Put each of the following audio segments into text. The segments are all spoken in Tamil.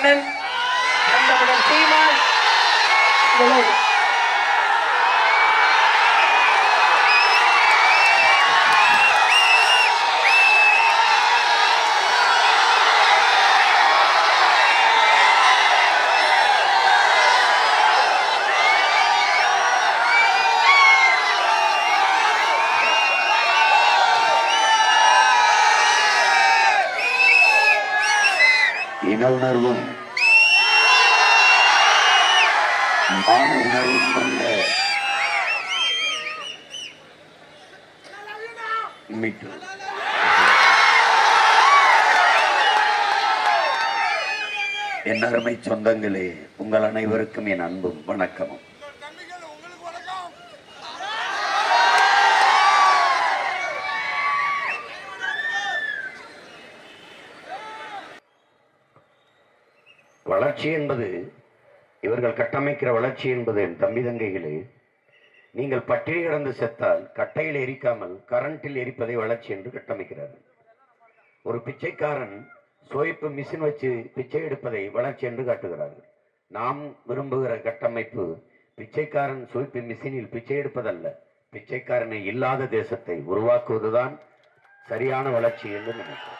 எங்கள் அண்ணன் கந்தமுடன் இன உணர்வும் மான உணர்வும் கொண்ட. மீட்டு. என் அருமை சொந்தங்களே உங்கள் அனைவருக்கும் என் அன்பும் வணக்கமும். வளர்ச்சி என்பது இவர்கள் கட்டமைக்கிற வளர்ச்சி என்பது என் தம்பி தங்கைகளே நீங்கள் பட்டினி கிடந்து செத்தால் கட்டையில் எரிக்காமல் கரண்டில் எரிப்பதை வளர்ச்சி என்று கட்டமைக்கிறார்கள். ஒரு பிச்சைக்காரன் சோய்ப்பு மிஷின் வச்சு பிச்சை எடுப்பதை வளர்ச்சி என்று காட்டுகிறார்கள். நாம் விரும்புகிற கட்டமைப்பு பிச்சைக்காரன் சோய்ப்பு மிஷினில் பிச்சை எடுப்பதல்ல பிச்சைக்காரனை இல்லாத தேசத்தை உருவாக்குவதுதான் சரியான வளர்ச்சி என்று நினைக்கிறேன்.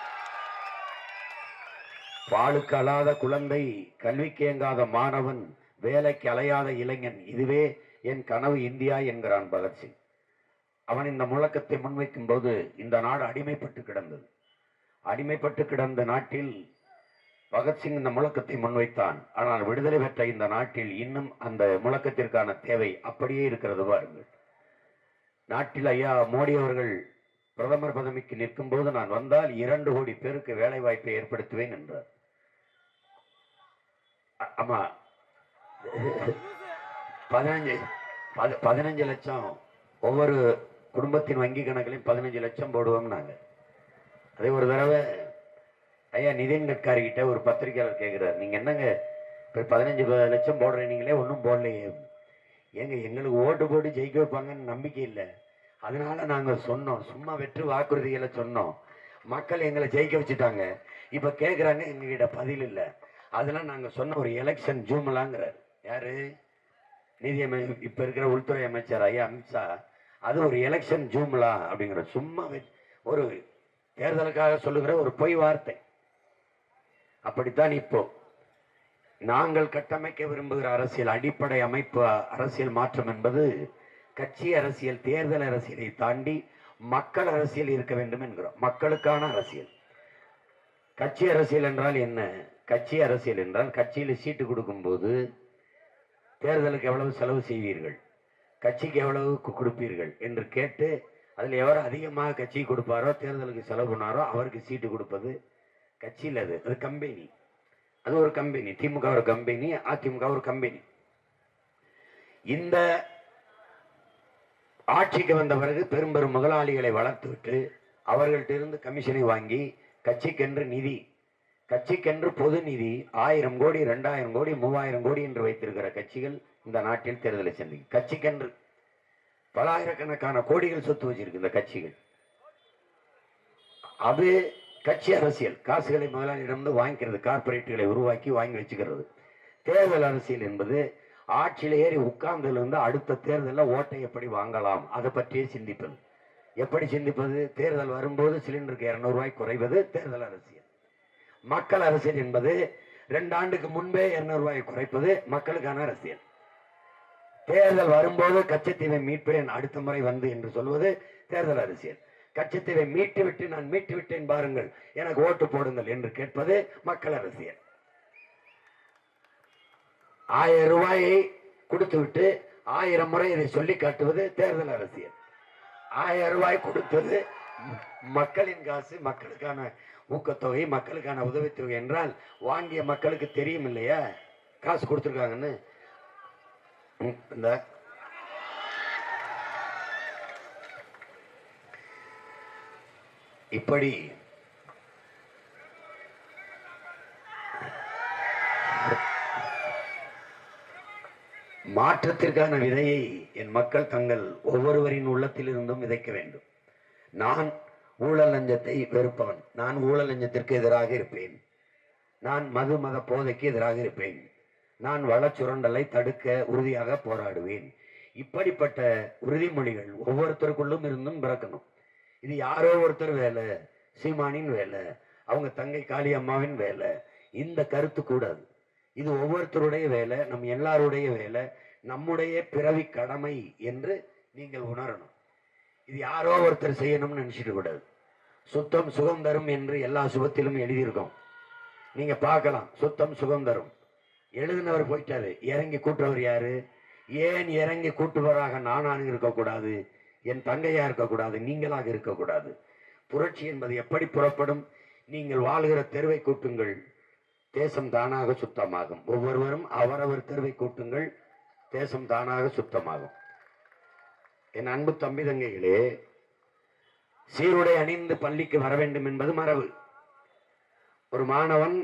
பாலுக்கு அழாத குழந்தை கல்விக்கு இயங்காத மாணவன் வேலைக்கு அலையாத இளைஞன் இதுவே என் கனவு இந்தியா என்கிறான் பகத்சிங் அவன் இந்த முழக்கத்தை முன்வைக்கும் போது இந்த நாடு அடிமைப்பட்டு கிடந்தது. அடிமைப்பட்டு கிடந்த நாட்டில் பகத்சிங் இந்த முழக்கத்தை முன்வைத்தான். ஆனால் விடுதலை பெற்ற இந்த நாட்டில் இன்னும் அந்த முழக்கத்திற்கான தேவை அப்படியே இருக்கிறது பாருங்கள். நாட்டில் ஐயா மோடி அவர்கள் பிரதமர் பதவிக்கு நிற்கும் போது நான் வந்தால் இரண்டு கோடி பேருக்கு வேலை வாய்ப்பை ஏற்படுத்துவேன் என்றார். ஆமா பதினஞ்சு பத- பதினஞ்சு லட்சம் ஒவ்வொரு குடும்பத்தின் வங்கி கணக்குலையும் பதினஞ்சு லட்சம் போடுவோம் நாங்கள் அதே ஒரு தடவை ஐயா நிதின் கட்காரிக்கிட்ட ஒரு பத்திரிக்கையாளர் கேட்குறாரு நீங்கள் என்னங்க இப்போ பதினஞ்சு ப- லட்சம் போடுறீங்களே ஒன்றும் போடலையே. ஏங்க எங்களுக்கு ஓட்டு போட்டு ஜெயிக்க வைப்பாங்கன்னு நம்பிக்கை இல்லை. அதனால நாங்கள் சொன்னோம். சும்மா வெற்று வாக்குறுதிகளை சொன்னோம். மக்கள் எங்களை ஜெயிக்க வச்சுட்டாங்க. இப்போ கேட்குறாங்க எங்ககிட்ட பதில் இல்லை. அதெல்லாம் நாங்கள் சொன்ன ஒரு எலெக்ஷன் ஜூமலாங்கிறார். யார்? நிதி அமை இப்போ இருக்கிற உள்துறை அமைச்சர் ஐயா அமித்ஷா. அது ஒரு எலெக்ஷன் ஜூம்லா அப்படிங்கிற சும்மா ஒரு தேர்தலுக்காக சொல்லுகிற ஒரு பொய் வார்த்தை. அப்படித்தான் இப்போ. நாங்கள் கட்டமைக்க விரும்புகிற அரசியல் அடிப்படை அமைப்பு அரசியல் மாற்றம் என்பது கட்சி அரசியல் தேர்தல் அரசியலை தாண்டி மக்கள் அரசியல் இருக்க வேண்டும் என்கிறோம். மக்களுக்கான அரசியல். கட்சி அரசியல் என்றால் என்ன? கட்சி அரசியல் என்றால் கட்சியில் சீட்டு கொடுக்கும்போது தேர்தலுக்கு எவ்வளவு செலவு செய்வீர்கள்? கட்சிக்கு எவ்வளவு கொடுப்பீர்கள்? என்று கேட்டு அதில் எவர் அதிகமாக கட்சிக்கு கொடுப்பாரோ தேர்தலுக்கு செலவு பண்ணாரோ அவருக்கு சீட்டு கொடுப்பது கட்சியில் அது. அது கம்பெனி. அது ஒரு கம்பெனி. திமுக ஒரு கம்பெனி அதிமுக ஒரு கம்பெனி. இந்த ஆட்சிக்கு வந்த பிறகு பெரும் பெரும் முதலாளிகளை வளர்த்துவிட்டு அவர்கள்ட்ட இருந்து கமிஷனை வாங்கி கட்சிக்கென்று நிதி கட்சிக்கென்று பொது நிதி ஆயிரம் கோடி ரெண்டாயிரம் கோடி மூவாயிரம் கோடி என்று வைத்திருக்கிற கட்சிகள் இந்த நாட்டில் தேர்தலை சந்திக்கும். கட்சிக்கென்று பல ஆயிரக்கணக்கான கோடிகள் சொத்து வச்சிருக்கு இந்த கட்சிகள். அது கட்சி அரசியல். காசுகளை முதலாளியிடமிருந்து வாங்கிக்கிறது கார்பரேட்டுகளை உருவாக்கி வாங்கி வச்சுக்கிறது. தேர்தல் அரசியல் என்பது ஆட்சியில் ஏறி உட்கார்ந்திலிருந்து அடுத்த தேர்தலில் ஓட்டை எப்படி வாங்கலாம்? அதை பற்றியே சிந்திப்பது. எப்படி சிந்திப்பது? தேர்தல் வரும்போது சிலிண்டருக்கு இரநூறுவாய் குறைவது தேர்தல் அரசியல். மக்கள் அரசியல் என்பது ரெண்டு ஆண்டுக்கு முன்பே இருநூறு ரூபாய் குறைப்பது மக்களுக்கான அரசியல். தேர்தல் வரும்போது கச்சத்தீவை மீட்பேன் அடுத்த முறை வந்து என்று சொல்வது தேர்தல் அரசியல். கச்சத்தீவை மீட்டு விட்டு நான் மீட்டு விட்டேன் பாருங்கள் எனக்கு ஓட்டு போடுங்கள் என்று கேட்பது மக்கள் அரசியல். ஆயிரம் ரூபாயை கொடுத்து விட்டு ஆயிரம் முறை இதை சொல்லி காட்டுவது தேர்தல் அரசியல். ஆயிரம் ரூபாய் கொடுத்தது மக்களின் காசு மக்களுக்கான ஊக்கத்தொகை மக்களுக்கான உதவித்தொகை என்றால் வாங்கிய மக்களுக்கு தெரியும் இல்லையா? காசு கொடுத்துருக்காங்கன்னு. இந்த. இப்படி. மாற்றத்திற்கான விதையை என் மக்கள் தங்கள் ஒவ்வொருவரின் உள்ளத்தில் இருந்தும் விதைக்க வேண்டும். நான் ஊழல் லஞ்சத்தை வெறுப்பவன். நான் ஊழல் லஞ்சத்திற்கு எதிராக இருப்பேன். நான் மது மத போதைக்கு எதிராக இருப்பேன். நான் வளச்சுரண்டலை தடுக்க உறுதியாக போராடுவேன். இப்படிப்பட்ட உறுதிமொழிகள் ஒவ்வொருத்தருக்குள்ளும் இருந்தும் பிறக்கணும். இது யாரோ ஒருத்தர் வேலை சீமானின் வேலை அவங்க தங்கை காளி அம்மாவின் வேலை. இந்த கருத்து கூடாது. இது ஒவ்வொருத்தருடைய வேலை நம் எல்லாருடைய வேலை நம்முடைய பிறவி கடமை என்று நீங்கள் உணரணும். இது யாரோ ஒருத்தர் செய்யணும்னு நினைச்சிட்டு கூடாது. சுத்தம் சுகம் தரும் என்று எல்லா சுகத்திலும் எழுதியிருக்கோம். நீங்க பார்க்கலாம் சுத்தம் சுகம் தரும். எழுதினவர் போயிட்டாரு. இறங்கி கூட்டுறவர் யாரு? ஏன் இறங்கி கூட்டுவராக நானாக இருக்கக்கூடாது? என் தங்கையா இருக்கக்கூடாது? நீங்களாக இருக்கக்கூடாது. புரட்சி என்பது எப்படி புறப்படும்? நீங்கள் வாழ்கிற தெருவை கூட்டுங்கள். தேசம் தானாக சுத்தமாகும். ஒவ்வொருவரும் அவரவர் தெருவை கூட்டுங்கள். தேசம் தானாக சுத்தமாகும். என் அன்பு தம்பி தங்கைகளே சீருடை அணிந்து பள்ளிக்கு வர வேண்டும் என்பது மரபு. ஒரு மாணவன்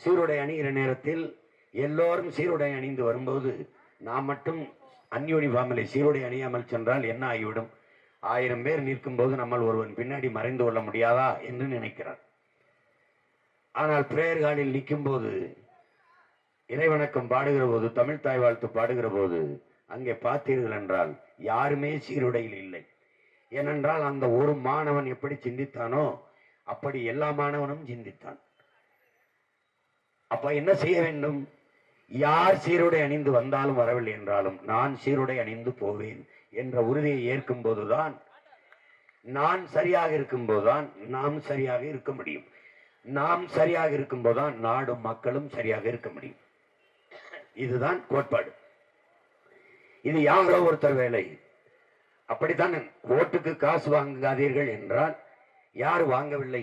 சீருடை அணிகிற நேரத்தில் எல்லோரும் சீருடை அணிந்து வரும்போது நாம் மட்டும் அந்யூனிஃபார்மிலே சீருடை அணியாமல் சென்றால் என்ன ஆகிவிடும்? ஆயிரம் பேர் நிற்கும் போது நம்மால் ஒருவன் பின்னாடி மறைந்து கொள்ள முடியாதா என்று நினைக்கிறார். ஆனால் பிரேயர் ஹாலில் நிற்கும் போது இறைவணக்கம் பாடுகிற போது தமிழ் தாய் வாழ்த்து பாடுகிற போது அங்கே பார்த்தீர்கள் என்றால் யாருமே சீருடையில் இல்லை. ஏனென்றால் அந்த ஒரு மாணவன் எப்படி சிந்தித்தானோ அப்படி எல்லா மாணவனும் சிந்தித்தான். அப்ப என்ன செய்ய வேண்டும்? யார் சீருடை அணிந்து வந்தாலும் வரவில்லை என்றாலும் நான் சீருடை அணிந்து போவேன் என்ற உறுதியை ஏற்கும் போதுதான் நான் சரியாக இருக்கும் போதுதான் நாம் சரியாக இருக்க முடியும். நாம் சரியாக இருக்கும் போதுதான் நாடும் மக்களும் சரியாக இருக்க முடியும். இதுதான் கோட்பாடு. இது யாரோ ஒருத்தர் வேலை. அப்படித்தான்? ஓட்டுக்கு காசு வாங்காதீர்கள் என்றால் யார் வாங்கவில்லை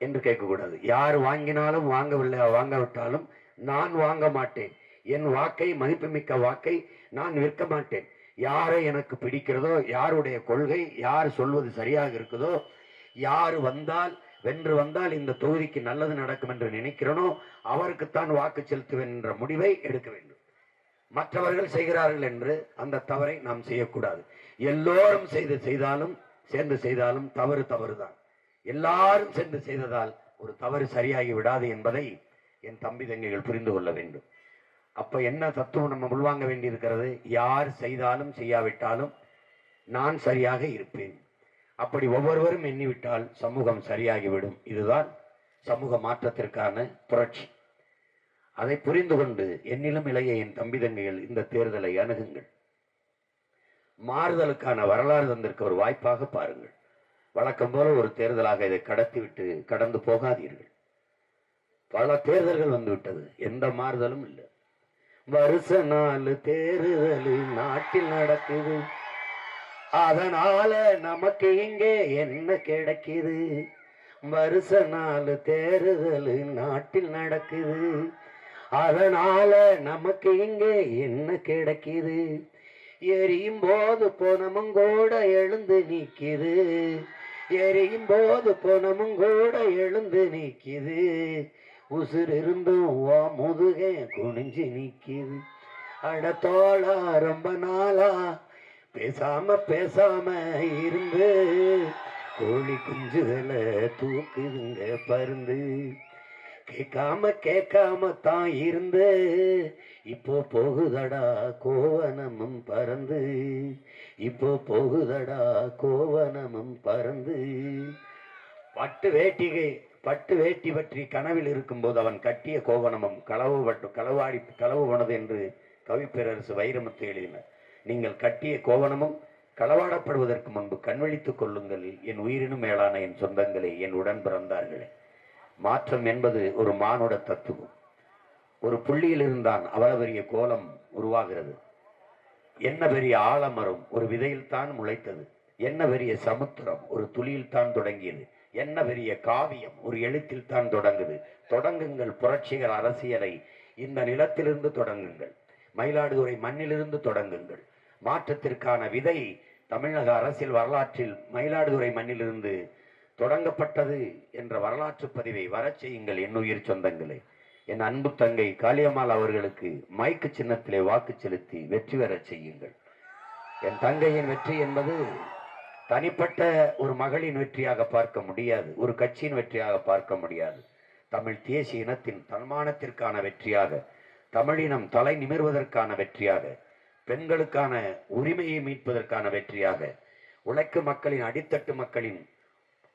என்று கேட்கக்கூடாது. யார் வாங்கினாலும் வாங்கவில்லை வாங்காவிட்டாலும் நான் வாங்க மாட்டேன். என் வாக்கை மதிப்புமிக்க வாக்கை நான் விற்க மாட்டேன். யாரை எனக்கு பிடிக்கிறதோ யாருடைய கொள்கை யார் சொல்வது சரியாக இருக்குதோ யார் வந்தால் வென்று வந்தால் இந்த தொகுதிக்கு நல்லது நடக்கும் என்று நினைக்கிறனோ அவருக்குத்தான் வாக்கு செலுத்துவேன் என்ற முடிவை எடுக்க வேண்டும். மற்றவர்கள் செய்கிறார்கள் என்று அந்த தவறை நாம் செய்யக்கூடாது. எல்லோரும் செய்து செய்தாலும் சேர்ந்து செய்தாலும் தவறு தவறுதான். எல்லாரும் சேர்ந்து செய்ததால் ஒரு தவறு சரியாகி விடாது என்பதை என் தம்பி தங்கைகள் புரிந்து கொள்ள வேண்டும். அப்ப என்ன தத்துவம் நம்ம உள்வாங்க வேண்டியிருக்கிறது? யார் செய்தாலும் செய்யாவிட்டாலும் நான் சரியாக இருப்பேன். அப்படி ஒவ்வொருவரும் எண்ணிவிட்டால் சமூகம் சரியாகிவிடும். இதுதான் சமூக மாற்றத்திற்கான புரட்சி. அதை புரிந்து கொண்டு என்னிலும் இளைய என் தம்பி தங்கைகள் இந்த தேர்தலை அணுகுங்கள். மாறுதலுக்கான வரலாறு தந்திருக்க ஒரு வாய்ப்பாக பாருங்கள். வழக்கம் போல ஒரு தேர்தலாக இதை கடத்திவிட்டு கடந்து போகாதீர்கள். பல தேர்தல்கள் வந்துவிட்டது. எந்த மாறுதலும் இல்லை. வருஷ நாலு தேர்தல் நாட்டில் நடக்குது. அதனால நமக்கு இங்கே என்ன கிடைக்குது? வருஷ நாலு தேர்தல் நாட்டில் நடக்குது. அதனால நமக்கு இங்கே என்ன கிடைக்குது? எரியும் போது போனமும் கூட எழுந்து நிற்கிது. எரியும் போது போனமும் கூட எழுந்து நிற்கிது. உசுர் இருந்தும் வா முதுகே குனிஞ்சு நிக்குது அடத்தோளா ரொம்ப நாளா பேசாம பேசாம இருந்து. கோழி குஞ்சுதலை தூக்குதுங்க பருந்து. கேட்காம கேட்காம தான் இருந்து இப்போ போகுதடா கோவனமும் பறந்து இப்போ போகுதடா கோவனமும் பறந்து. பட்டு வேட்டிகை பட்டு வேட்டி பற்றி கனவில் இருக்கும்போது அவன் கட்டிய கோவனமும் களவு பட்டு களவாடி களவு போனது என்று கவிப்பேரரசு வைரமுத்து எழுதினார். நீங்கள் கட்டிய கோவனமும் களவாடப்படுவதற்கு முன்பு கண்வழித்துக் கொள்ளுங்கள். என் உயிரினும் மேலான என் சொந்தங்களே என் உடன் பிறந்தார்களே. மாற்றம் என்பது ஒரு மானுட தத்துவம். ஒரு புள்ளியில் இருந்தான் அவ்வளவு பெரிய கோலம் உருவாகிறது. என்ன பெரிய ஆலமரம் ஒரு விதையில் தான் முளைத்தது. என்ன பெரிய சமுத்திரம் ஒரு துளியில் தான் தொடங்கியது. என்ன பெரிய காவியம் ஒரு எழுத்தில் தான் தொடங்குது. தொடங்குங்கள் புரட்சிகள் அரசியலை. இந்த நிலத்திலிருந்து தொடங்குங்கள். மயிலாடுதுறை மண்ணிலிருந்து தொடங்குங்கள். மாற்றத்திற்கான விதை தமிழக அரசியல் வரலாற்றில் மயிலாடுதுறை மண்ணிலிருந்து தொடங்கப்பட்டது என்ற வரலாற்று பதிவை வரச் செய்யுங்கள் என்னுயிர் சொந்தங்களே. என் அன்பு தங்கை காளியம்மாள் அவர்களுக்கு மைக்கு சின்னத்திலே வாக்கு செலுத்தி வெற்றி பெறச் செய்யுங்கள். என் தங்கையின் வெற்றி என்பது தனிப்பட்ட ஒரு மகளின் வெற்றியாக பார்க்க முடியாது ஒரு கட்சியின் வெற்றியாக பார்க்க முடியாது. தமிழ் தேசிய இனத்தின் தன்மானத்திற்கான வெற்றியாக தமிழினம் தலை நிமிர்வதற்கான வெற்றியாக பெண்களுக்கான உரிமையை மீட்பதற்கான வெற்றியாக உழைக்கும் மக்களின் அடித்தட்டு மக்களின்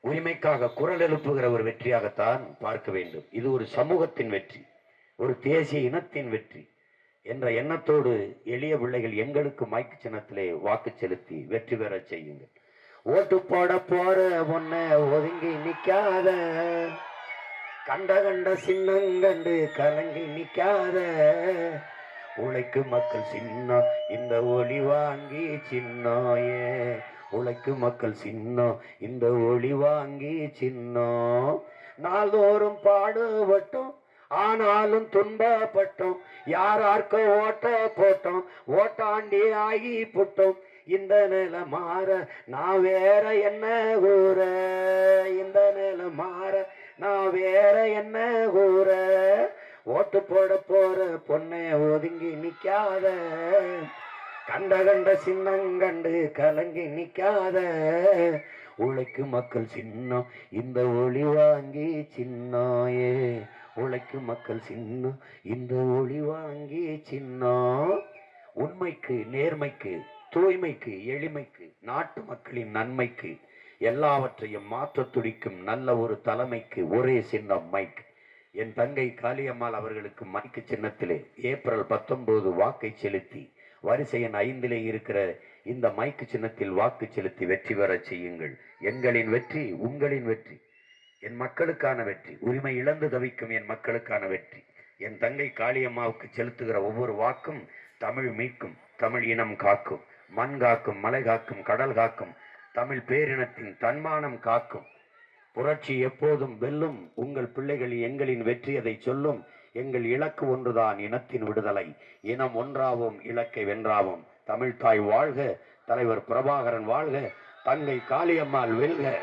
உரிமைக்காக குரல் எழுப்புகிற ஒரு வெற்றியாகத்தான் பார்க்க வேண்டும். இது ஒரு சமூகத்தின் வெற்றி ஒரு தேசிய இனத்தின் வெற்றி என்ற எண்ணத்தோடு எளிய பிள்ளைகள் எங்களுக்கு மைக்கு சின்னத்திலே வாக்கு செலுத்தி வெற்றி பெறச் செய்யுங்கள். ஓட்டு போட போற பொண்ண ஒதுங்கி நிக்காத கண்ட கண்ட சின்னங்கண்டு கலங்கி நிக்காத உழைக்கு மக்கள் சின்னம் இந்த ஒளி வாங்கி சின்னோயே உழைக்கு மக்கள் சின்னம். இந்த ஒளி வாங்கி சின்னம். நாள்தோறும் பாடுபட்டோம். ஆனாலும் துன்பப்பட்டோம். யாரார்க்க ஓட்ட போட்டோம்? ஓட்டாண்டி ஆகி புட்டோம். இந்த நில மாற நான் வேற என்ன கூற? இந்த நில மாற நான் வேற என்ன கூற? ஓட்டு போட போற பொண்ணை ஒதுங்கி நிக்காத. கண்ட கண்ட சின்னங்கண்டு கலங்கி நிக்காத உழைக்கு மக்கள் சின்னம் இந்த ஒளி வாங்கி சின்னாயே. உழைக்கு மக்கள் சின்னம் இந்த ஒளி வாங்கி சின்னம். உண்மைக்கு நேர்மைக்கு தூய்மைக்கு எளிமைக்கு நாட்டு மக்களின் நன்மைக்கு எல்லாவற்றையும் மாற்றத் துடிக்கும் நல்ல ஒரு தலைமைக்கு ஒரே சின்னம் மைக். என் தங்கை காளியம்மாள் அவர்களுக்கு மைக்கு சின்னத்திலே ஏப்ரல் பத்தொன்பது வாக்கை செலுத்தி வரிசை எண் ஐந்திலே இருக்கிற இந்த மைக்கு சின்னத்தில் வாக்கு செலுத்தி வெற்றி பெறச் செய்யுங்கள். எங்களின் வெற்றி உங்களின் வெற்றி. என் மக்களுக்கான வெற்றி. உரிமை இழந்து தவிக்கும் என் மக்களுக்கான வெற்றி. என் தங்கை காளியம்மாவுக்கு செலுத்துகிற ஒவ்வொரு வாக்கும் தமிழ் மீட்கும் தமிழ் இனம் காக்கும் மண் காக்கும் மலை காக்கும் கடல் காக்கும் தமிழ் பேரினத்தின் தன்மானம் காக்கும். புரட்சி எப்போதும் வெல்லும் உங்கள் பிள்ளைகள் எங்களின் வெற்றி அதை சொல்லும். எங்கள் இலக்கு ஒன்றுதான் இனத்தின் விடுதலை. இனம் ஒன்றாவும் இலக்கை வென்றாவும். தமிழ்தாய் வாழ்க தலைவர் பிரபாகரன் வாழ்க தங்கை காளியம்மாள் வெல்க.